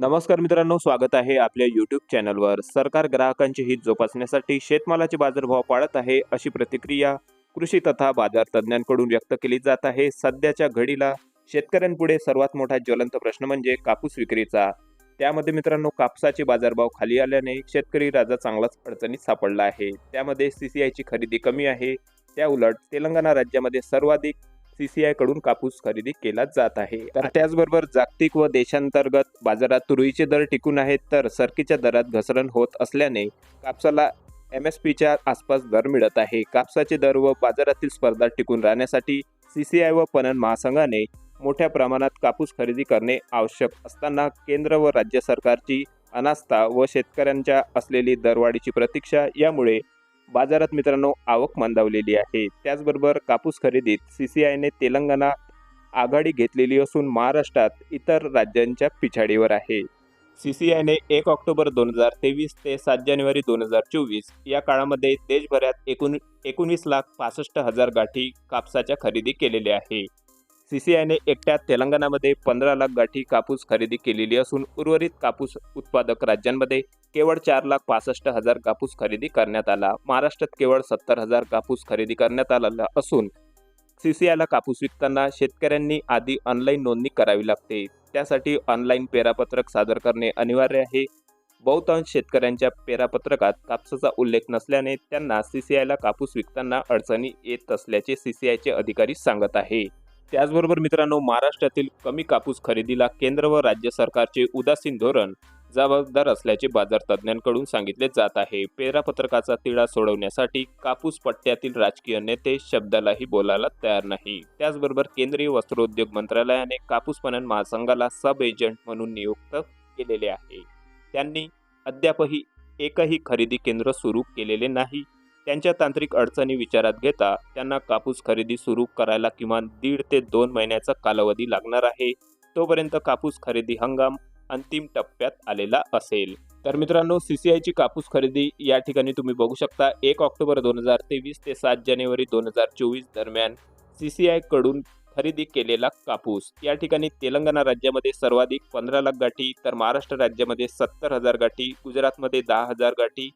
नमस्कार मित्रांनो स्वागत आहे आपल्या यूट्यूब चॅनलवर सरकार ग्राहकांचे हित जोपासण्यासाठी शेतमालाचे बाजारभाव पाळत आहे अशी प्रतिक्रिया कृषी तथा बाजार तज्ज्ञांकडून व्यक्त केली जात आहे. सध्याच्या घडीला शेतकऱ्यांपुढे सर्वात मोठा ज्वलंत प्रश्न म्हणजे कापूस विक्रीचा. त्यामध्ये मित्रांनो कापसाचे बाजारभाव खाली आल्याने शेतकरी राजा चांगलाच अडचणीत सापडला आहे. त्यामध्ये सीसीआयची खरेदी कमी आहे. त्या उलट तेलंगणा राज्यामध्ये सर्वाधिक सीसीआयकडून कापूस खरेदी केला जात आहे. तर त्याचबरोबर जागतिक व देशांतर्गत बाजारात तुरीचे दर टिकून आहेत तर सरकीच्या दरात घसरण होत असल्याने कापसाला एम एस पीच्या आसपास दर मिळत आहे. कापसाचे दर व बाजारातील स्पर्धा टिकून राहण्यासाठी सीसीआय व पणन महासंघाने मोठ्या प्रमाणात कापूस खरेदी करणे आवश्यक असताना केंद्र व राज्य सरकारची अनास्था व शेतकऱ्यांच्या असलेली दरवाढीची प्रतीक्षा यामुळे बाजारात मित्रांनो आवक मंदावलेली आहे. त्याचबरोबर कापूस खरेदीत सी सी आयने तेलंगणा आघाडी घेतलेली असून महाराष्ट्रात इतर राज्यांच्या पिछाडीवर आहे. सी सी आयने एक ऑक्टोबर दोन हजार तेवीस ते सात जानेवारी दोन हजार चोवीस या काळामध्ये देशभरात एकूण एकोणवीस लाख पासष्ट हजार गाठी कापसाच्या खरेदी केलेल्या आहे सी सी आयने एकट्या तेलंगणामध्ये पंधरा लाख गाठी कापूस खरेदी केलेली असून उर्वरित कापूस उत्पादक राज्यांमध्ये केवळ चार लाख पासष्ट हजार कापूस खरेदी करण्यात आला. महाराष्ट्रात केवळ सत्तर हजार कापूस खरेदी करण्यात आलेला असून सी सी आयला कापूस विकताना शेतकऱ्यांनी आधी ऑनलाईन नोंदणी करावी लागते. त्यासाठी ऑनलाईन पेरापत्रक सादर करणे अनिवार्य आहे. बहुतांश शेतकऱ्यांच्या पेरापत्रकात कापसाचा उल्लेख नसल्याने त्यांना सी सी आयला कापूस विकताना अडचणी येत असल्याचे सी सी आयचे अधिकारी सांगत आहे. त्याचबरोबर मित्रांनो महाराष्ट्रातील कमी कापूस खरेदीला केंद्र व राज्य सरकारचे उदासीन धोरण जबाबदार असल्याचे बाजार तज्ज्ञांकडून सांगितले जात आहे. पेरापत्रकाचा तिढा सोडवण्यासाठी कापूस पट्ट्यातील राजकीय नेते शब्दालाही बोलायला तयार नाही. त्याचबरोबर केंद्रीय वस्त्रोद्योग मंत्रालयाने कापूस पणन महासंघाला सब एजंट म्हणून नियुक्त केलेले आहे. त्यांनी अद्यापही एकही खरेदी केंद्र सुरू केलेले नाही. त्यांच्या तांत्रिक अडचणी विचारात घेता त्यांना कापूस खरेदी सुरू करायला किमान दीड ते दोन महिन्याचा कालावधी लागणार आहे. तोपर्यंत कापूस खरेदी हंगाम अंतिम टप्प्यात आलेला असेल. तर मित्रांनो सी सी आयची कापूस खरेदी या ठिकाणी तुम्ही बघू शकता. एक ऑक्टोबर दोन हजार तेवीस ते सात जानेवारी दोन हजार चोवीस दरम्यान सी सी आयकडून खरेदी केलेला कापूस. या ठिकाणी तेलंगणा राज्यामध्ये सर्वाधिक पंधरा लाख गाठी तर महाराष्ट्र राज्यामध्ये सत्तर हजार गाठी गुजरातमध्ये दहा हजार गाठी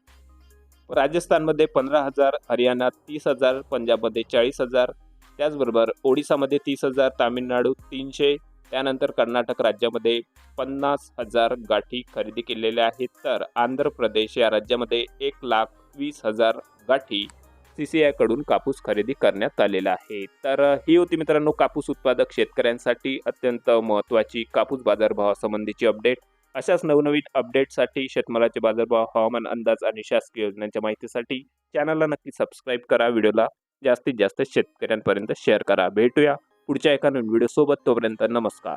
राजस्थानमध्ये पंधरा हजार हरियाणात तीस हजार पंजाबमध्ये चाळीस हजार त्याचबरोबर ओडिसामध्ये तीस हजार तामिळनाडू तीनशे त्यानंतर कर्नाटक राज्यामध्ये पन्नास हजार गाठी खरेदी केलेल्या आहेत. तर आंध्र प्रदेश या राज्यामध्ये एक लाख वीस हजार गाठी सी सी आयकडून कापूस खरेदी करण्यात आलेला आहे. तर ही होती मित्रांनो कापूस उत्पादक शेतकऱ्यांसाठी अत्यंत महत्त्वाची कापूस बाजारभावासंबंधीची अपडेट अशाच नवनवीन अपडेटसाठी शेतमालाचे बाजारभाव हवामान अंदाज आणि शासकीय योजनांच्या माहितीसाठी चॅनलला नक्की सबस्क्राईब करा. व्हिडिओला जास्तीत जास्त शेतकऱ्यांपर्यंत शेअर करा. भेटूया पुढच्या एका नवीन व्हिडिओसोबत तोपर्यंत नमस्कार.